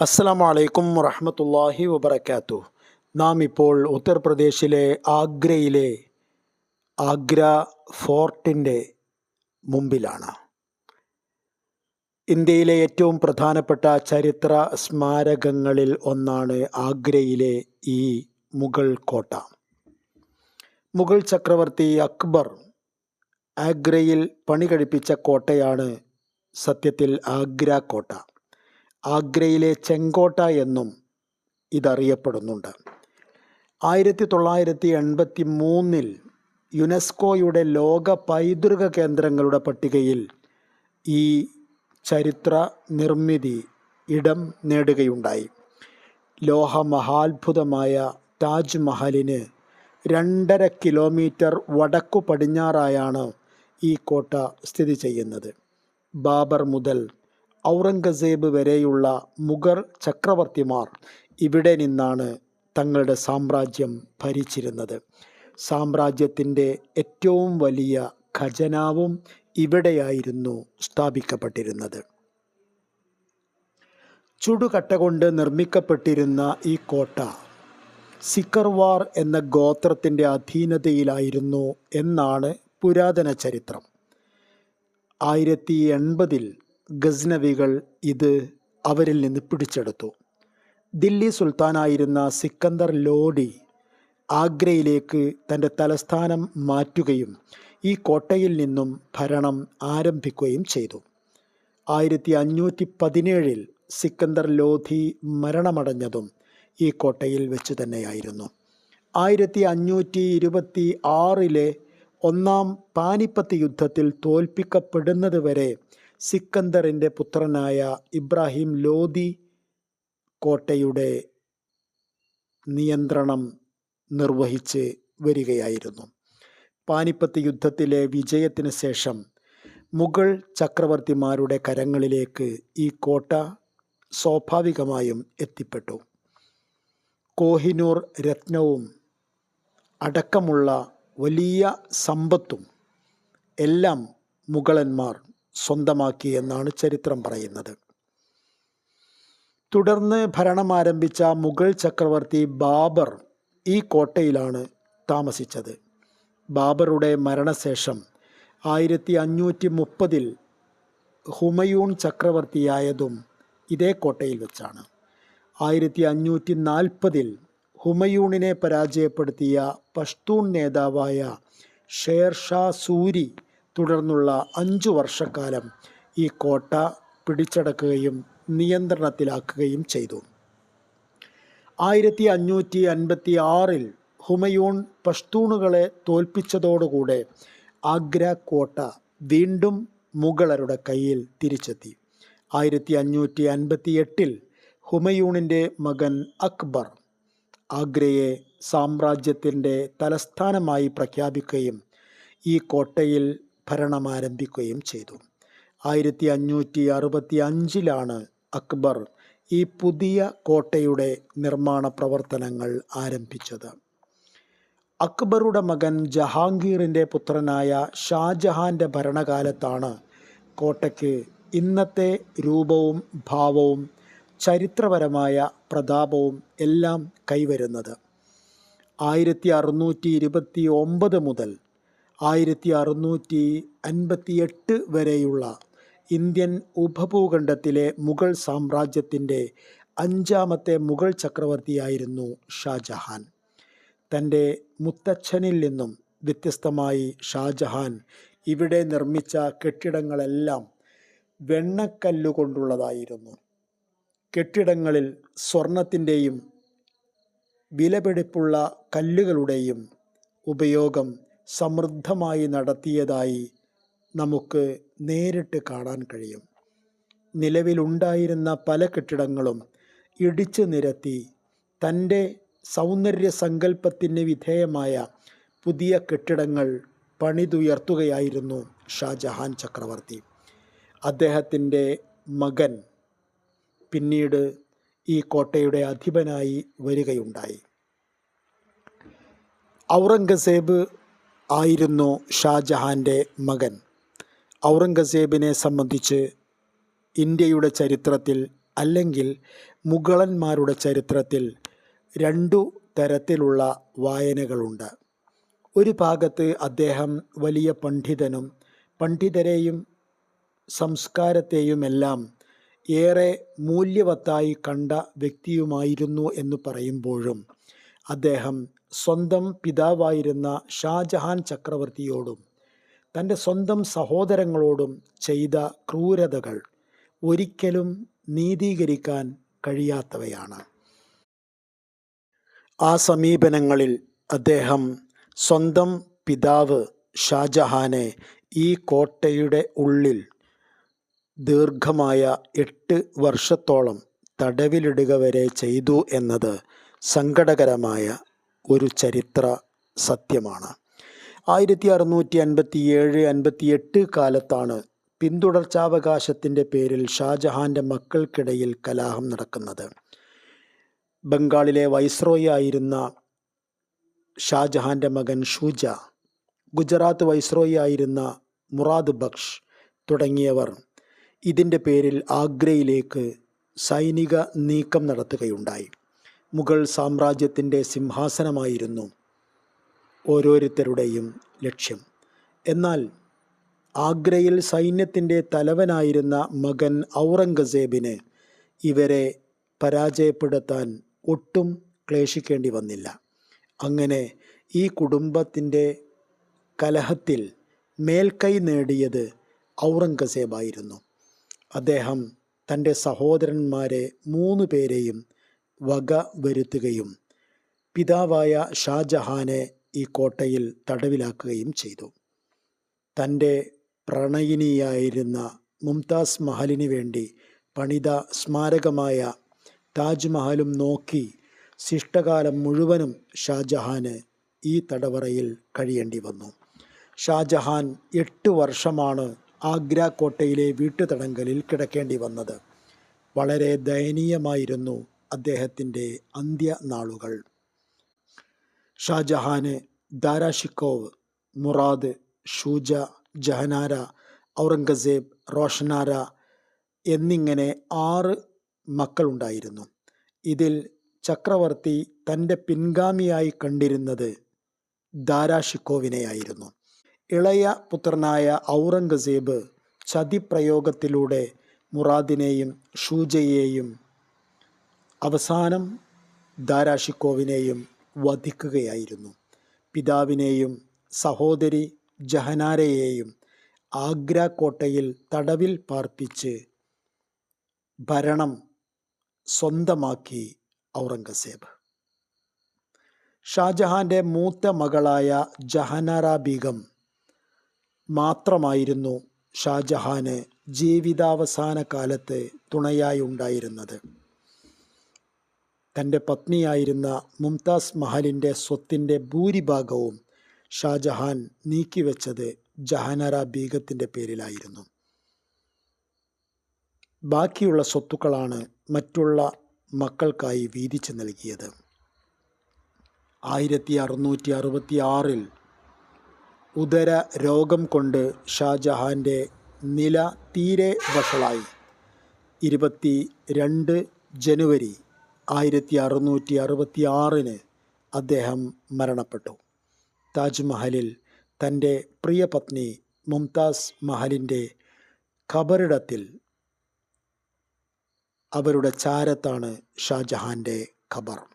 അസ്സലാമു അലൈക്കും വറഹമത്തല്ലാഹി വബർക്കാത്തു നാം ഇപ്പോൾ ഉത്തർപ്രദേശിലെ ആഗ്രയിലെ ആഗ്ര ഫോർട്ടിന്റെ മുമ്പിലാണ്. ഇന്ത്യയിലെ ഏറ്റവും പ്രധാനപ്പെട്ട ചരിത്ര സ്മാരകങ്ങളിൽ ഒന്നാണ് ആഗ്രയിലെ ഈ മുഗൾ കോട്ട. മുഗൾ ചക്രവർത്തി അക്ബർ ആഗ്രയിൽ പണി കഴിപ്പിച്ച കോട്ടയാണ് സത്യത്തിൽ ആഗ്ര കോട്ട. ആഗ്രയിലെ ചെങ്കോട്ട എന്നും ഇതറിയപ്പെടുന്നുണ്ട്. ആയിരത്തി തൊള്ളായിരത്തി എൺപത്തി മൂന്നിൽ യുനെസ്കോയുടെ ലോക പൈതൃക കേന്ദ്രങ്ങളുടെ പട്ടികയിൽ ഈ ചരിത്ര നിർമ്മിതി ഇടം നേടുകയുണ്ടായി. ലോഹമഹാത്ഭുതമായ താജ്മഹലിന് രണ്ടര കിലോമീറ്റർ വടക്കു പടിഞ്ഞാറായാണ് ഈ കോട്ട സ്ഥിതി ചെയ്യുന്നത്. ബാബർ മുതൽ ഔറംഗസേബ് വരെയുള്ള മുഗർ ചക്രവർത്തിമാർ ഇവിടെ നിന്നാണ് തങ്ങളുടെ സാമ്രാജ്യം ഭരിച്ചിരുന്നത്. സാമ്രാജ്യത്തിന്റെ ഏറ്റവും വലിയ ഖജനാവും ഇവിടെയായിരുന്നു സ്ഥാപിക്കപ്പെട്ടിരുന്നത്. ചുടുകട്ട കൊണ്ട് നിർമ്മിക്കപ്പെട്ടിരുന്ന ഈ കോട്ട സിക്കർവാർ എന്ന ഗോത്രത്തിന്റെ അധീനതയിലായിരുന്നു എന്നാണ് പുരാതന ചരിത്രം. ആയിരത്തി എൺപതിൽ ഗസ്നവികൾ ഇത് അവരിൽ നിന്ന് പിടിച്ചെടുത്തു. ദില്ലി സുൽത്താനായിരുന്ന സിക്കന്ദർ ലോഡി ആഗ്രയിലേക്ക് തന്റെ തലസ്ഥാനം മാറ്റുകയും ഈ കോട്ടയിൽ നിന്നും ഭരണം ആരംഭിക്കുകയും ചെയ്തു. ആയിരത്തി അഞ്ഞൂറ്റി പതിനേഴിൽ സിക്കന്ദർ ലോധി മരണമടഞ്ഞതും ഈ കോട്ടയിൽ വെച്ച് തന്നെയായിരുന്നു. ആയിരത്തി അഞ്ഞൂറ്റി ഇരുപത്തി ആറിലെ ഒന്നാം പാനിപ്പത്ത് യുദ്ധത്തിൽ തോൽപ്പിക്കപ്പെടുന്നത് വരെ സിക്കന്ദറിന്റെ പുത്രനായ ഇബ്രാഹിം ലോദി കോട്ടയുടെ നിയന്ത്രണം നിർവഹിച്ച് വരികയായിരുന്നു. പാനിപ്പത്ത് യുദ്ധത്തിലെ വിജയത്തിന് ശേഷം മുഗൾ ചക്രവർത്തിമാരുടെ കരങ്ങളിലേക്ക് ഈ കോട്ട സ്വാഭാവികമായും എത്തിപ്പെട്ടു. കോഹിനൂർ രത്നവും അടക്കമുള്ള വലിയ സമ്പത്തും എല്ലാം മുഗളന്മാർ സ്വന്തമാക്കി എന്നാണ് ചരിത്രം പറയുന്നത്. തുടർന്ന് ഭരണം ആരംഭിച്ച മുഗൾ ചക്രവർത്തി ബാബർ ഈ കോട്ടയിലാണ് താമസിച്ചത്. ബാബറുടെ മരണശേഷം ആയിരത്തി അഞ്ഞൂറ്റി മുപ്പതിൽ ഹുമയൂൺ ചക്രവർത്തിയായതും ഇതേ കോട്ടയിൽ വെച്ചാണ്. ആയിരത്തി അഞ്ഞൂറ്റി നാൽപ്പതിൽ ഹുമയൂണിനെ പരാജയപ്പെടുത്തിയ പഷ്തൂൺ നേതാവായ ഷേർഷാ സൂരി തുടർന്നുള്ള അഞ്ചു വർഷക്കാലം ഈ കോട്ട പിടിച്ചടക്കുകയും നിയന്ത്രണത്തിലാക്കുകയും ചെയ്തു. ആയിരത്തി അഞ്ഞൂറ്റി അൻപത്തി ആറിൽ ഹുമയൂൺ പഷ്തൂണുകളെ തോൽപ്പിച്ചതോടുകൂടെ ആഗ്ര കോട്ട വീണ്ടും മുഗളരുടെ കയ്യിൽ തിരിച്ചെത്തി. ആയിരത്തി അഞ്ഞൂറ്റി അൻപത്തി എട്ടിൽ ഹുമയൂണിന്റെ മകൻ അക്ബർ ആഗ്രയെ സാമ്രാജ്യത്തിന്റെ തലസ്ഥാനമായി പ്രഖ്യാപിക്കുകയും ഈ കോട്ടയിൽ ഭരണമാരംഭിക്കുകയും ചെയ്തു. ആയിരത്തി അഞ്ഞൂറ്റി അറുപത്തി അഞ്ചിലാണ് അക്ബർ ഈ പുതിയ കോട്ടയുടെ നിർമ്മാണ പ്രവർത്തനങ്ങൾ ആരംഭിച്ചത്. അക്ബറുടെ മകൻ ജഹാംഗീറിന്റെ പുത്രനായ ഷാജഹാന്റെ ഭരണകാലത്താണ് കോട്ടയ്ക്ക് ഇന്നത്തെ രൂപവും ഭാവവും ചരിത്രപരമായ പ്രതാപവും എല്ലാം കൈവരുന്നത്. ആയിരത്തി അറുന്നൂറ്റി ഇരുപത്തി ഒമ്പത് മുതൽ ആയിരത്തി അറുന്നൂറ്റി അൻപത്തിയെട്ട് വരെയുള്ള ഇന്ത്യൻ ഉപഭൂഖണ്ഡത്തിലെ മുഗൾ സാമ്രാജ്യത്തിന്റെ അഞ്ചാമത്തെ മുഗൾ ചക്രവർത്തിയായിരുന്നു ഷാജഹാൻ. തന്റെ മുത്തച്ഛനിൽ നിന്നും വ്യത്യസ്തമായി ഷാജഹാൻ ഇവിടെ നിർമ്മിച്ച കെട്ടിടങ്ങളെല്ലാം വെണ്ണക്കല്ലുകൊണ്ടുള്ളതായിരുന്നു കെട്ടിടങ്ങളിൽ സ്വർണത്തിന്റെയും വിലപിടിപ്പുള്ള കല്ലുകളുടെയും ഉപയോഗം സമൃദ്ധമായി നടത്തിയതായി നമുക്ക് നേരിട്ട് കാണാൻ കഴിയും. നിലവിലുണ്ടായിരുന്ന പല കെട്ടിടങ്ങളും ഇടിച്ചു നിരത്തി തന്റെ സൗന്ദര്യ സങ്കല്പത്തിന് വിധേയമായ പുതിയ കെട്ടിടങ്ങൾ പണിതുയർത്തുകയായിരുന്നു ഷാജഹാൻ ചക്രവർത്തി. അദ്ദേഹത്തിന്റെ മകൻ പിന്നീട് ഈ കോട്ടയുടെ അധിപനായി വരികയുണ്ടായി. ഔറംഗസേബ് ആയിരുന്നു ഷാജഹാന്റെ മകൻ. ഔറംഗസേബിനെ സംബന്ധിച്ച് ഇന്ത്യയുടെ ചരിത്രത്തിൽ അല്ലെങ്കിൽ മുഗളന്മാരുടെ ചരിത്രത്തിൽ രണ്ടു തരത്തിലുള്ള വായനകളുണ്ട്. ഒരു ഭാഗത്ത് അദ്ദേഹം വലിയ പണ്ഡിതനും പണ്ഡിതരെയും സംസ്കാരത്തെയുമെല്ലാം ഏറെ മൂല്യവത്തായി കണ്ട വ്യക്തിയുമായിരുന്നു എന്ന് പറയുമ്പോഴും അദ്ദേഹം സ്വന്തം പിതാവായിരുന്ന ഷാജഹാൻ ചക്രവർത്തിയോടും തന്റെ സ്വന്തം സഹോദരങ്ങളോടും ചെയ്ത ക്രൂരതകൾ ഒരിക്കലും നീതീകരിക്കാൻ കഴിയാത്തവയാണ്. ആ സമീപനങ്ങളിൽ അദ്ദേഹം സ്വന്തം പിതാവ് ഷാജഹാനെ ഈ കോട്ടയുടെ ഉള്ളിൽ ദീർഘമായ എട്ട് വർഷത്തോളം തടവിലിടുക വരെ ചെയ്തു എന്നത് സങ്കടകരമായ ഒരു ചരിത്ര സത്യമാണ്. ആയിരത്തി അറുന്നൂറ്റി അൻപത്തി ഏഴ് അൻപത്തി എട്ട് കാലത്താണ് പിന്തുടർച്ചാവകാശത്തിന്റെ പേരിൽ ഷാജഹാന്റെ മക്കൾക്കിടയിൽ കലാഹം നടക്കുന്നത്. ബംഗാളിലെ വൈസ്രോയി ആയിരുന്ന ഷാജഹാന്റെ മകൻ ഷൂജ ഗുജറാത്ത് വൈസ്രോയി ആയിരുന്ന മുറാദ് ബക്ഷ് തുടങ്ങിയവർ ഇതിന്റെ പേരിൽ ആഗ്രയിലേക്ക് സൈനിക നീക്കം നടത്തുകയുണ്ടായി. മുഗൾ സാമ്രാജ്യത്തിന്റെ സിംഹാസനമായിരുന്നു ഓരോരുത്തരുടെയും ലക്ഷ്യം. എന്നാൽ ആഗ്രയിൽ സൈന്യത്തിന്റെ തലവനായിരുന്ന മകൻ ഔറംഗസേബിന് ഇവരെ പരാജയപ്പെടുത്താൻ ഒട്ടും ക്ലേശിക്കേണ്ടി വന്നില്ല. അങ്ങനെ ഈ കുടുംബത്തിന്റെ കലഹത്തിൽ മേൽക്കൈ നേടിയത് ഔറംഗസേബായിരുന്നു. അദ്ദേഹം തന്റെ സഹോദരന്മാരെ മൂന്ന് പേരെയും വക വരുത്തുകയും പിതാവായ ഷാജഹാനെ ഈ കോട്ടയിൽ തടവിലാക്കുകയും ചെയ്തു. തന്റെ പ്രണയിനിയായിരുന്ന മുംതാസ് മഹലിന് വേണ്ടി പണിത സ്മാരകമായ താജ്മഹലും നോക്കി ശിഷ്ടകാലം മുഴുവനും ഷാജഹാന് ഈ തടവറയിൽ കഴിയേണ്ടി വന്നു. ഷാജഹാൻ എട്ട് വർഷമാണ് ആഗ്ര കോട്ടയിലെ വീട്ടുതടങ്കലിൽ കിടക്കേണ്ടി വന്നത്. വളരെ ദയനീയമായിരുന്നു അദ്ദേഹത്തിന്റെ അന്ത്യനാളുകൾ ഷാജഹാന് ദാരാഷിക്കോവ് മുറാദ് ഷൂജ ജഹനാര ഔറംഗസേബ് റോഷനാര എന്നിങ്ങനെ ആറ് മക്കളുണ്ടായിരുന്നു. ഇതിൽ ചക്രവർത്തി തന്റെ പിൻഗാമിയായി കണ്ടിരുന്നത് ദാരാഷിക്കോവിനെയായിരുന്നു. ഇളയ പുത്രനായ ഔറംഗസേബ് ചതിപ്രയോഗത്തിലൂടെ മുറാദിനെയും ഷൂജയെയും അവസാനം ദാരാഷിക്കോവിനെയും വധിക്കുകയായിരുന്നു. പിതാവിനെയും സഹോദരി ജഹനാരയെയും ആഗ്ര കോട്ടയിൽ തടവിൽ പാർപ്പിച്ച് ഭരണം സ്വന്തമാക്കി ഔറംഗസേബ്. ഷാജഹാന്റെ മൂത്ത മകളായ ജഹനാര ബീഗം മാത്രമായിരുന്നു ഷാജഹാന് ജീവിതാവസാന കാലത്ത് തുണയായി ഉണ്ടായിരുന്നത് തന്റെ പത്നിയായിരുന്ന മുംതാസ് മഹലിന്റെ സ്വത്തിന്റെ ഭൂരിഭാഗവും ഷാജഹാൻ നീക്കിവെച്ചത് ജഹാനറ ബീഗത്തിന്റെ പേരിലായിരുന്നു. ബാക്കിയുള്ള സ്വത്തുക്കളാണ് മറ്റുള്ള മക്കൾക്കായി വീതിച്ചു നൽകിയത്. ആയിരത്തി അറുന്നൂറ്റി അറുപത്തി ആറിൽ ഉദര രോഗം കൊണ്ട് ഷാജഹാന്റെ നില തീരെ വഷളായി. ഇരുപത്തി രണ്ട് ജനുവരി ആയിരത്തി അറുന്നൂറ്റി അറുപത്തി ആറിന് അദ്ദേഹം മരണപ്പെട്ടു. താജ്മഹലിൽ തന്റെ പ്രിയ പത്നി മുംതാസ് മഹലിന്റെ ഖബറിടത്തിൽ അവരുടെ ചാരത്താണ് ഷാജഹാന്റെ ഖബർ.